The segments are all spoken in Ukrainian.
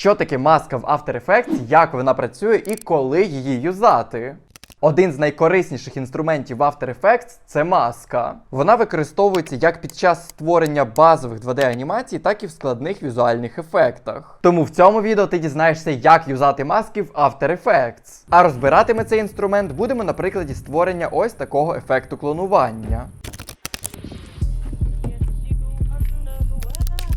Що таке маска в After Effects, як вона працює і коли її юзати. Один з найкорисніших інструментів в After Effects це маска. Вона використовується як під час створення базових 2D-анімацій, так і в складних візуальних ефектах. Тому в цьому відео ти дізнаєшся, як юзати маски в After Effects. А розбирати ми цей інструмент будемо на прикладі створення ось такого ефекту клонування.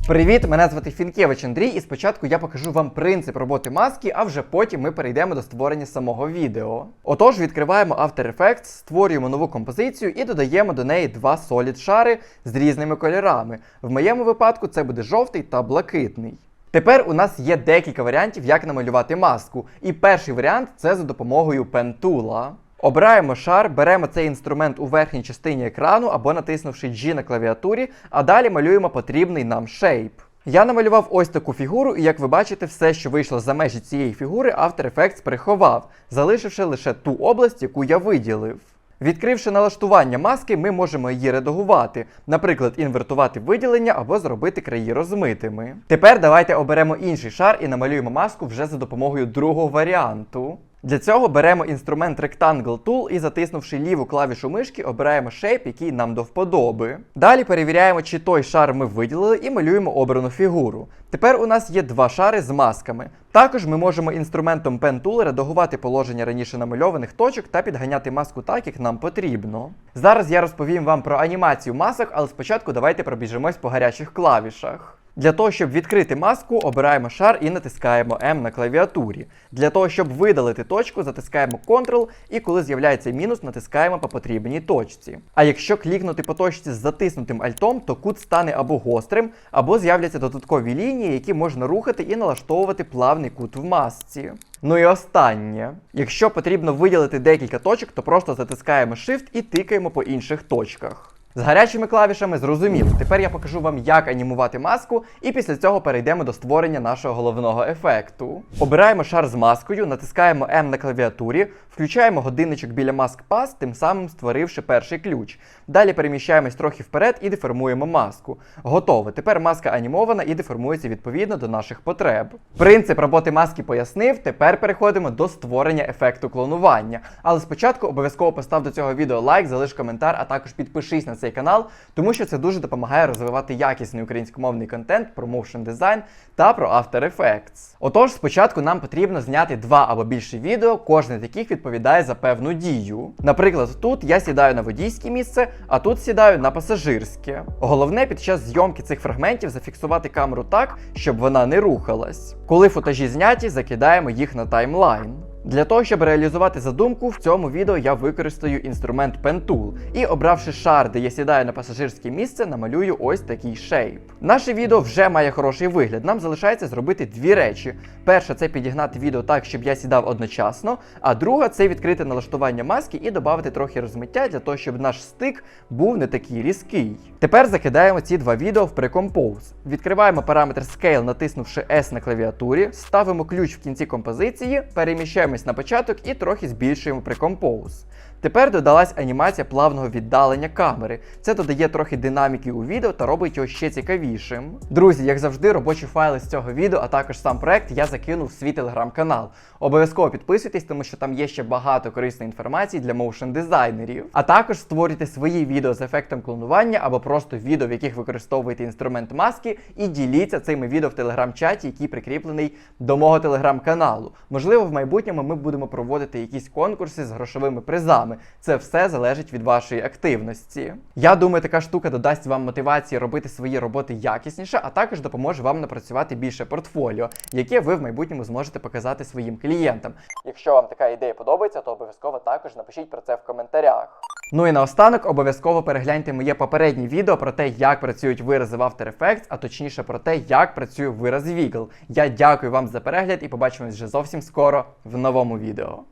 Привіт, мене звати Фінкевич Андрій, і спочатку я покажу вам принцип роботи маски, а вже потім ми перейдемо до створення самого відео. Отож, відкриваємо After Effects, створюємо нову композицію і додаємо до неї два солід шари з різними кольорами. В моєму випадку це буде жовтий та блакитний. Тепер у нас є декілька варіантів, як намалювати маску. І перший варіант це за допомогою пентула. Обираємо шар, беремо цей інструмент у верхній частині екрану або натиснувши G на клавіатурі, а далі малюємо потрібний нам шейп. Я намалював ось таку фігуру, і як ви бачите, все, що вийшло за межі цієї фігури, After Effects приховав, залишивши лише ту область, яку я виділив. Відкривши налаштування маски, ми можемо її редагувати, наприклад, інвертувати виділення або зробити краї розмитими. Тепер давайте оберемо інший шар і намалюємо маску вже за допомогою другого варіанту. Для цього беремо інструмент Rectangle Tool і затиснувши ліву клавішу мишки, обираємо шейп, який нам до вподоби. Далі перевіряємо, чи той шар ми виділили, і малюємо обрану фігуру. Тепер у нас є два шари з масками. Також ми можемо інструментом Pen Tool редагувати положення раніше намальованих точок та підганяти маску так, як нам потрібно. Зараз я розповім вам про анімацію масок, але спочатку давайте пробіжимось по гарячих клавішах. Для того, щоб відкрити маску, обираємо шар і натискаємо M на клавіатурі. Для того, щоб видалити точку, затискаємо Ctrl і коли з'являється мінус, натискаємо по потрібній точці. А якщо клікнути по точці з затиснутим альтом, то кут стане або гострим, або з'являться додаткові лінії, які можна рухати і налаштовувати плавний кут в масці. Ну і останнє. Якщо потрібно виділити декілька точок, то просто затискаємо Shift і тикаємо по інших точках. З гарячими клавішами зрозуміло. Тепер я покажу вам, як анімувати маску, і після цього перейдемо до створення нашого головного ефекту. Обираємо шар з маскою, натискаємо M на клавіатурі, включаємо годинничок біля Mask Pass, тим самим створивши перший ключ. Далі переміщаємось трохи вперед і деформуємо маску. Готово. Тепер маска анімована і деформується відповідно до наших потреб. Принцип роботи маски пояснив. Тепер переходимо до створення ефекту клонування. Але спочатку обов'язково постав до цього відео лайк, залиш коментар, а також підпишись на цей канал, тому що це дуже допомагає розвивати якісний українськомовний контент про motion дизайн та про After Effects. Отож, спочатку нам потрібно зняти два або більше відео, кожне з яких відповідає за певну дію. Наприклад, тут я сідаю на водійське місце, а тут сідаю на пасажирське. Головне під час зйомки цих фрагментів зафіксувати камеру так, щоб вона не рухалась. Коли футажі зняті, закидаємо їх на таймлайн. Для того, щоб реалізувати задумку, в цьому відео я використаю інструмент Pen Tool і, обравши шар, де я сідаю на пасажирське місце, намалюю ось такий шейп. Наше відео вже має хороший вигляд. Нам залишається зробити дві речі. Перша це підігнати відео так, щоб я сідав одночасно, а друга це відкрити налаштування маски і додати трохи розмиття для того, щоб наш стик був не такий різкий. Тепер закидаємо ці два відео в Precompose. Відкриваємо параметр Scale, натиснувши S на клавіатурі, ставимо ключ в кінці композиції, переміщаємо на початок і трохи збільшуємо Precompose. Тепер додалась анімація плавного віддалення камери. Це додає трохи динаміки у відео та робить його ще цікавішим. Друзі, як завжди, робочі файли з цього відео, а також сам проект я закинув в свій телеграм-канал. Обов'язково підписуйтесь, тому що там є ще багато корисної інформації для моушн дизайнерів. А також створюйте свої відео з ефектом клонування або просто відео, в яких використовуєте інструмент маски, і діліться цими відео в телеграм-чаті, який прикріплений до мого телеграм-каналу. Можливо, в майбутньому ми будемо проводити якісь конкурси з грошовими призами. Це все залежить від вашої активності. Я думаю, така штука додасть вам мотивації робити свої роботи якісніше, а також допоможе вам напрацювати більше портфоліо, яке ви в майбутньому зможете показати своїм клієнтам. Якщо вам така ідея подобається, то обов'язково також напишіть про це в коментарях. Ну і наостанок обов'язково перегляньте моє попереднє відео про те, як працюють вирази в After Effects, а точніше про те, як працює вираз Wiggle. Я дякую вам за перегляд і побачимось вже зовсім скоро в новому відео.